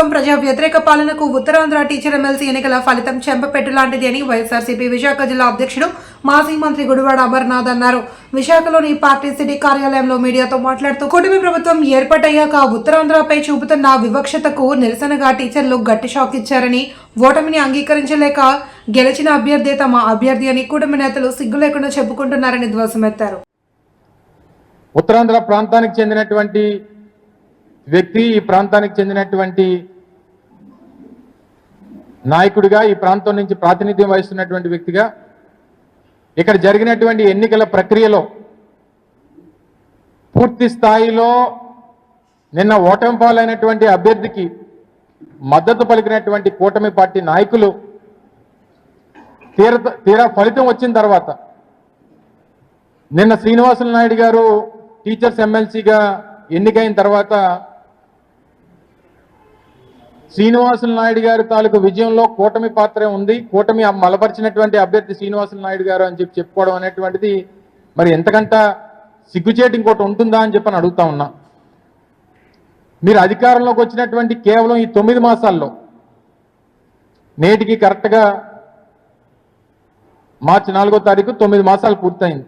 ప్రభుత్వం ప్రజా వ్యతిరేక పాలనకు ఉత్తరాంధ్ర టీచర్ ఎమ్మెల్సీ ఎన్నికల ఫలితం చెంపపెట్టు లాంటిది అని వైఎస్ఆర్సీపీ విశాఖ జిల్లా అధ్యక్షుడు మాజీ మంత్రి గుడివాడ అమర్నాథ్ అన్నారు. విశాఖలోని పార్టీ సిటీ కార్యాలయంలో మీడియాతో మాట్లాడుతూ కూటమి ప్రభుత్వం ఏర్పాటయ్యాక ఉత్తరాంధ్రపై చూపుతున్న వివక్షతకు నిరసనగా టీచర్లు గట్టి షాక్ ఇచ్చారని ఓటమిని అంగీకరించలేక గెలిచిన అభ్యర్థి తమ అభ్యర్థి అని కూటమి నేతలు సిగ్గు లేకుండా చెప్పుకుంటున్నారని ధ్వసమెత్తారు. ఉత్తరాంధ్ర ప్రాంతానికి చెందినటువంటి వ్యక్తి ఈ ప్రాంతానికి చెందినటువంటి నాయకుడిగా ఈ ప్రాంతం నుంచి ప్రాతినిధ్యం వహిస్తున్నటువంటి వ్యక్తిగా ఇక్కడ జరిగినటువంటి ఎన్నికల ప్రక్రియలో పూర్తి స్థాయిలో నిన్న ఓటమి పాలైనటువంటి అభ్యర్థికి మద్దతు పలికినటువంటి కూటమి పార్టీ నాయకులు తీర తీరా ఫలితం వచ్చిన తర్వాత నిన్న శ్రీనివాసులు నాయుడు గారు టీచర్స్ ఎమ్మెల్సీగా ఎన్నికైన తర్వాత శ్రీనివాసులు నాయుడు గారి తాలూకు విజయంలో కూటమి పాత్ర ఉంది. కూటమి మలపరిచినటువంటి అభ్యర్థి శ్రీనివాసులు నాయుడు గారు అని చెప్పి చెప్పుకోవడం అనేటువంటిది మరి ఎంతకంట సిగ్గుచేటు ఇంకోటి ఉంటుందా అని చెప్పని అడుగుతా ఉన్నా. మీరు అధికారంలోకి వచ్చినటువంటి కేవలం ఈ తొమ్మిది మాసాల్లో నేటికి కరెక్ట్గా మార్చి నాలుగో తారీఖు తొమ్మిది మాసాలు పూర్తయింది.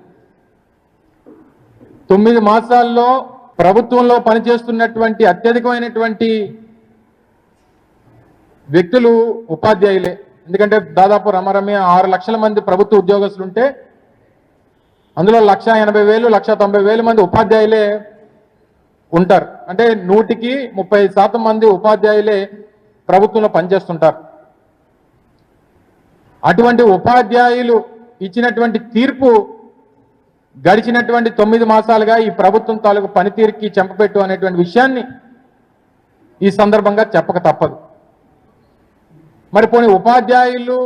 తొమ్మిది మాసాల్లో ప్రభుత్వంలో పనిచేస్తున్నటువంటి అత్యధికమైనటువంటి వ్యక్తులు ఉపాధ్యాయులే. ఎందుకంటే దాదాపు రమరమే ఆరు లక్షల మంది ప్రభుత్వ ఉద్యోగస్తులు ఉంటే అందులో లక్ష ఎనభై వేలు లక్ష తొంభై వేల మంది ఉపాధ్యాయులే ఉంటారు. అంటే నూటికి ముప్పై శాతం మంది ఉపాధ్యాయులే ప్రభుత్వంలో పనిచేస్తుంటారు. అటువంటి ఉపాధ్యాయులు ఇచ్చినటువంటి తీర్పు గడిచినటువంటి తొమ్మిది మాసాలుగా ఈ ప్రభుత్వం తాలూకు పనితీరుకి చెంపపెట్టు అనేటువంటి విషయాన్ని ఈ సందర్భంగా చెప్పక తప్పదు. మరి పోనీ ఉపాధ్యాయులు